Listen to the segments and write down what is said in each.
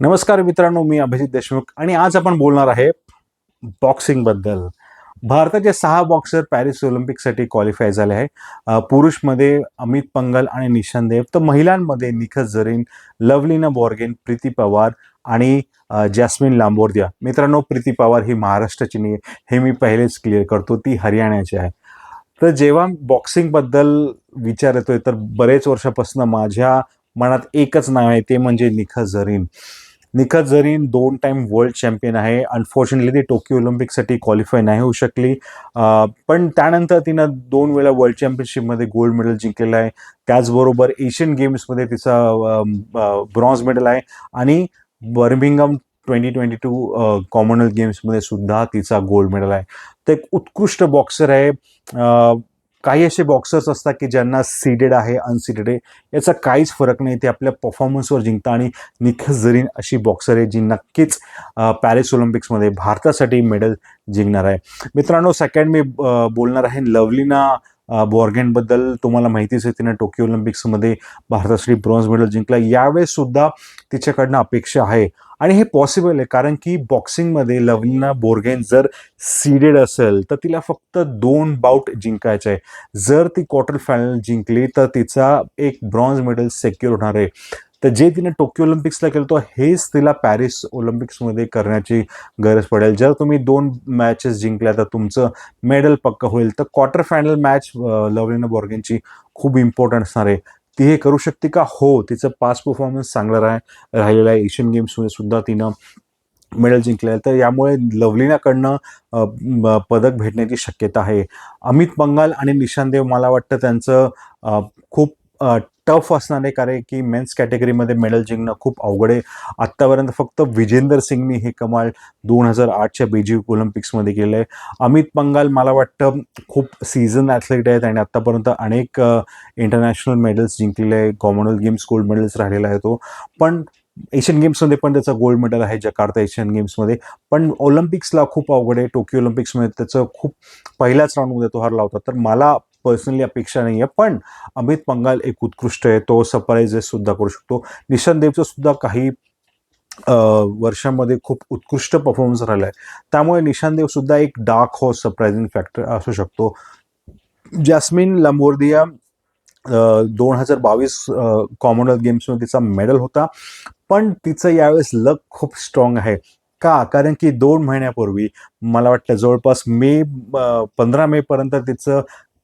नमस्कार मित्रांनो मी अभिजित देशमुख आणि आज आपण बोलणार आहे बॉक्सिंगबद्दल. भारताचे सहा बॉक्सर पॅरिस ऑलिम्पिकसाठी क्वालिफाय झाले आहे पुरुषमध्ये अमित पंगल आणि निशान देव तर महिलांमध्ये निखत जरीन लवलीना बॉर्गेन प्रीती पवार आणि जॅस्मिन लांबोर्दिया. मित्रांनो प्रीती पवार ही महाराष्ट्राची नाही हे मी पहिलेच क्लिअर करतो ती हरियाणाची आहे. तर जेव्हा बॉक्सिंगबद्दल विचार येतोय तर बरेच वर्षापासून माझ्या मनात एकच नाव आहे ते म्हणजे निखत जरीन. निखत जरीन दोन टाईम वर्ल्ड चॅम्पियन आहे. अनफॉर्च्युनेटली ती टोकियो ऑलिम्पिकसाठी क्वालिफाय नाही होऊ शकली. पण त्यानंतर तिनं दोन वेळा वर्ल्ड चॅम्पियनशिपमध्ये गोल्ड मेडल जिंकलेलं आहे. त्याचबरोबर एशियन गेम्समध्ये तिचा ब्रॉन्झ मेडल आहे. आणि Birmingham twenty twenty two Commonwealth गेम्समध्ये सुद्धा तिचा गोल्ड मेडल आहे. तर एक उत्कृष्ट बॉक्सर आहे. काही असे बॉक्सर्स असतात की ज्यांना सीडेड आहे अनसीडेड आहे. याचा काहीच फरक नाही ते आपल्या परफॉर्मन्सवर जिंकता आणि निखस जरीन अशी बॉक्सर आहे जी नक्कीच पॅरिस ऑलिम्पिक्समध्ये भारतासाठी मेडल जिंकणार आहे. मित्रांनो सेकंड मी बोलणार आहे लवलीना बॉर्गेनबद्दल तुम्हाला माहितीच आहे तिने टोकियो ऑलिम्पिक्समध्ये भारतासाठी ब्रॉन्झ मेडल जिंकला. यावेळेस सुद्धा तिच्याकडनं अपेक्षा आहे. आणि हे पॉसिबल आहे कारण की बॉक्सिंगमध्ये लवलीना बोर्गेन जर सीडेड असेल तर तिला फक्त दोन बाउट जिंकायचे आहे. जर ती क्वार्टर फायनल जिंकली तर तिचा एक ब्रॉन्झ मेडल सेक्युअर होणार आहे. तर जे तिने टोकियो ऑलिम्पिक्सला केलं तो हेच तिला पॅरिस ऑलिम्पिक्समध्ये करण्याची गरज पडेल. जर तुम्ही दोन मॅचेस जिंकल्या तर तुमचं मेडल पक्क होईल. तर क्वार्टर फायनल मॅच लवलीना बॉर्गेनची खूप इम्पॉर्टंट असणार आहे. ती हे करू शकते का? हो तिचं पास परफॉर्मन्स चांगला राह राहिलेला आहे. एशियन गेम्समध्ये सुद्धा तिनं मेडल जिंकले तर यामुळे लवलीनाकडनं पदक भेटण्याची शक्यता आहे. अमित पंगाल आणि निशान देव मला वाटतं त्यांचं खूप टफ असणार आहे कारण की मेन्स कॅटेगरीमध्ये मेडल जिंकणं खूप अवघड आहे. आत्तापर्यंत फक्त विजेंदर सिंगनी हे कमाल दोन हजार आठच्या बेजिंग ऑलिम्पिक्समध्ये केलं आहे अमित पंगाल मला वाटतं खूप सीझन ॲथलीट आहेत आणि आत्तापर्यंत अनेक इंटरनॅशनल मेडल्स जिंकलेले आहे कॉमनवेल्थ गेम्स गोल्ड मेडल्स राहिलेला आहे तो. पण एशियन गेम्समध्ये पण त्याचा गोल्ड मेडल आहे जकार्ता एशियन गेम्समध्ये पण ऑलिम्पिक्सला खूप अवघड आहे. टोकियो ऑलिम्पिक्समध्ये त्याचं खूप पहिल्याच राऊंडमध्ये तो हरला होता. तर मला पर्सनली अपेक्षा नाही आहे पण अमित पंगाल एक उत्कृष्ट आहे. तो सरप्राईजेस सुद्धा करू शकतो. निशान देवचं सुद्धा काही वर्षामध्ये खूप उत्कृष्ट परफॉर्मन्स राहिला आहे त्यामुळे निशानदेवसुद्धा देव सुद्धा एक डार्क हॉर्स सरप्रायझिंग फॅक्टर असू शकतो. जॅस्मिन लंबोर्दिया दोन हजार बावीस कॉमनवेल्थ गेम्समध्ये तिचा मेडल होता. पण तिचं यावेळेस लक खूप स्ट्रॉंग आहे. का? कारण की दोन महिन्यापूर्वी मला वाटतं जवळपास मे पंधरा मेपर्यंत तिचं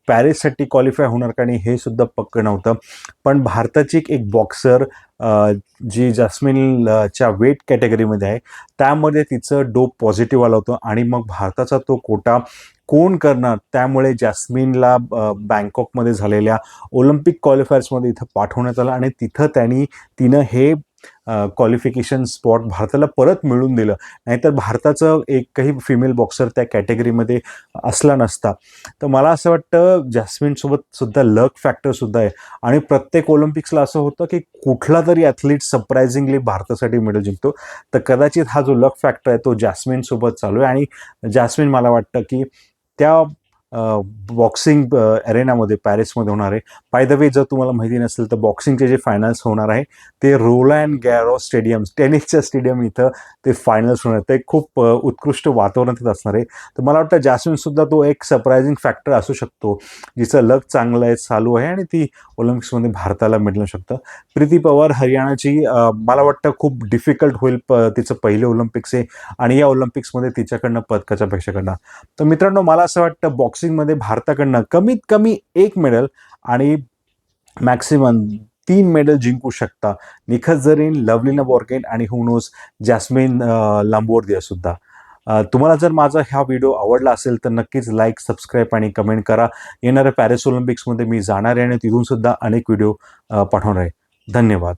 पॅरिससाठी क्वालिफाय होणार का नाही हे सुद्धा पक्क नव्हतं. पण भारताची एक- एक बॉक्सर जी जास्मिन च्या वेट कॅटेगरीमध्ये आहे त्यामध्ये तिचं डोप पॉझिटिव्ह आलं होतं आणि मग भारताचा तो कोटा कोण करणार त्यामुळे जास्मिनला बँकॉकमध्ये झालेल्या ऑलिम्पिक क्वालिफायर्समध्ये इथं पाठवण्यात आलं आणि तिथं त्यांनी तिनं हे क्वालिफिकेशन स्पॉट भारताला परत मिळून दिलं. नाहीतर भारताचं एकही फिमेल बॉक्सर त्या कॅटेगरीमध्ये असला नसता. तर मला असं वाटतं जॅस्मिनसोबत सुद्धा लक फॅक्टरसुद्धा आहे. आणि प्रत्येक ऑलिम्पिक्सला असं होतं की कुठला तरी ॲथलीट सरप्रायझिंगली भारतासाठी मेडल जिंकतो. तर कदाचित हा जो लक फॅक्टर आहे तो जॅस्मिनसोबत चालू आहे. आणि जॅस्मिन मला वाटतं की त्या बॉक्सिंग अरेनामध्ये पॅरिसमध्ये होणार आहे. बाय द वे जर तुम्हाला माहिती नसेल तर बॉक्सिंगचे जे फायनल्स होणार आहे ते रोलँड गॅरो स्टेडियम टेनिसच्या स्टेडियम इथं ते फायनल्स होणार ते खूप उत्कृष्ट वातावरण तिथं असणार आहे. तर मला वाटतं जॅस्मिनसुद्धा तो एक सरप्रायझिंग फॅक्टर असू शकतो जिचं लक चांगलं आहे चालू आहे आणि ती ऑलिम्पिक्समध्ये भारताला मिळू शकतं. प्रीती पवार हरियाणाची मला वाटतं खूप डिफिकल्ट होईल प तिचं पहिलं ऑलिम्पिक्स आहे. आणि या ऑलिम्पिक्समध्ये तिच्याकडनं पदकाच्या अपेक्षा करणार. तर मित्रांनो मला असं वाटतं बॉक्सिंगमध्ये भारताकडनं कमीत कमी एक मेडल आणि मॅक्सिमम तीन मेडल जिंकू शकता. निखत जरीन लवलीना बॉर्गेन आणि हुनोस जॅस्मिन लांबोर्दिया सुद्धा. तुम्हाला जर माझा हा व्हिडिओ आवडला असेल तर नक्कीच लाईक सबस्क्राईब आणि कमेंट करा. येणाऱ्या पॅरिस ऑलिम्पिक्समध्ये मी जाणार आहे आणि तिथून सुद्धा अनेक व्हिडिओ पाठवणार आहे. धन्यवाद.